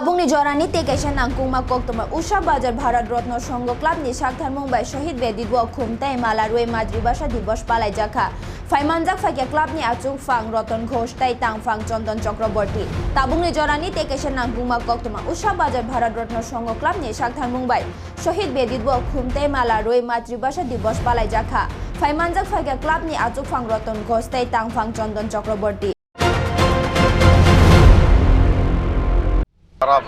Tabung ni Jorani Tekeshan Nangkungma Koktoma Usha Bajar Bharat Rotno Songo Club ni Shakhtar Mumbai Shahid Bedidwa Khumtai Malarwe Madribasha Divos Palai Jakha Faimanjak Fakya Club ni Achung Fang Roton Ghosh Tai Tang Fang Chondon Chakraborty Tabung ni Jorani Tekeshan Nangkungma Koktoma Usha Bajar Bharat Rotno Songo Club ni Shakhtar Mumbai Shahid Bedidwa Khumtai Malarwe Madribasha Divos Palai Jakha Faimanjak Fakya Club ni Achung Fang Roton Ghosh Tai Tang Fang Chondon Chakraborty সারা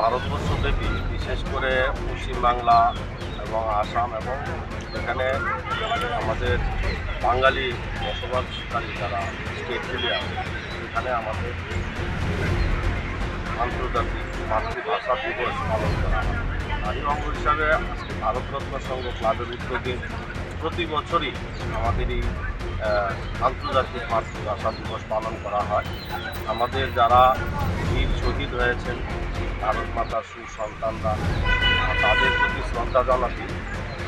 ভারতবর্ষব্যাপী বিশেষ করে পশ্চিমবাংলা এবং আসাম এবং এখানে আমাদের বাঙালি বসবাসকারী যারা স্টেটগুলি আছে সেখানে আমাদের আন্তর্জাতিক মাতৃভাষা দিবস পালন করা হয়। তারই অঙ্গ হিসাবে আজকে ভারতরত্ন সংঘ ক্লাবের উদ্যোগে প্রতি বছরই আমাদের এই আন্তর্জাতিক মাতৃভাষা দিবস পালন করা হয়। আমাদের যারা বীর শহীদ হয়েছেন ভারত মাতার সুসন্তানরা। তাদের প্রতি শ্রদ্ধা জানাতে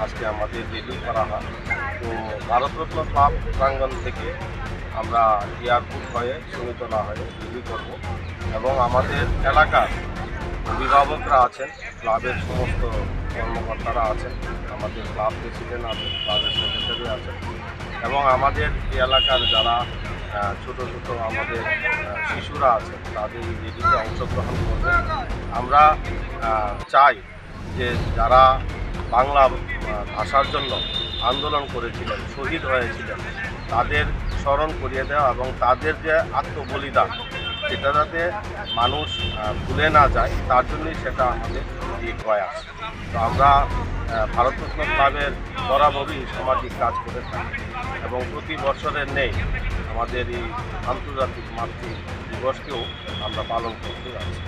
আজকে আমাদের রেলি করা হয়। তো ভারতরত্ন ক্লাব প্রাঙ্গণ থেকে আমরা এয়ারপোর্ট হয়ে সুমিতলা হয়ে রেলি করব। এবং আমাদের এলাকার অভিভাবকরা আছেন, ক্লাবের সমস্ত কর্মকর্তারা আছেন, আমাদের ক্লাব প্রেসিডেন্ট আছেন, ক্লাবের সেক্রেটারি আছেন। এবং আমাদের এলাকার যারা ছোট ছোট আমাদের শিশুরা আছেন তাদের এই অংশগ্রহণ করবেন আমরা চাই যে যারা বাংলা ভাষার জন্য আন্দোলন করেছিলেন, শহীদ হয়েছিলেন, তাদের স্মরণ করিয়ে দেওয়া এবং তাদের যে আত্মবলিদান, সেটা যাতে মানুষ ভুলে না যায়, তার জন্যই সেটা আমাদের এই প্রয়াস তো আমরা ভারতরত্ন ক্লাবের বরাবরই সামাজিক কাজ করে থাকি এবং প্রতি বছরের নেই আমাদের এই আন্তর্জাতিক মাতৃ দিবসকেও আমরা পালন করতে যাচ্ছি।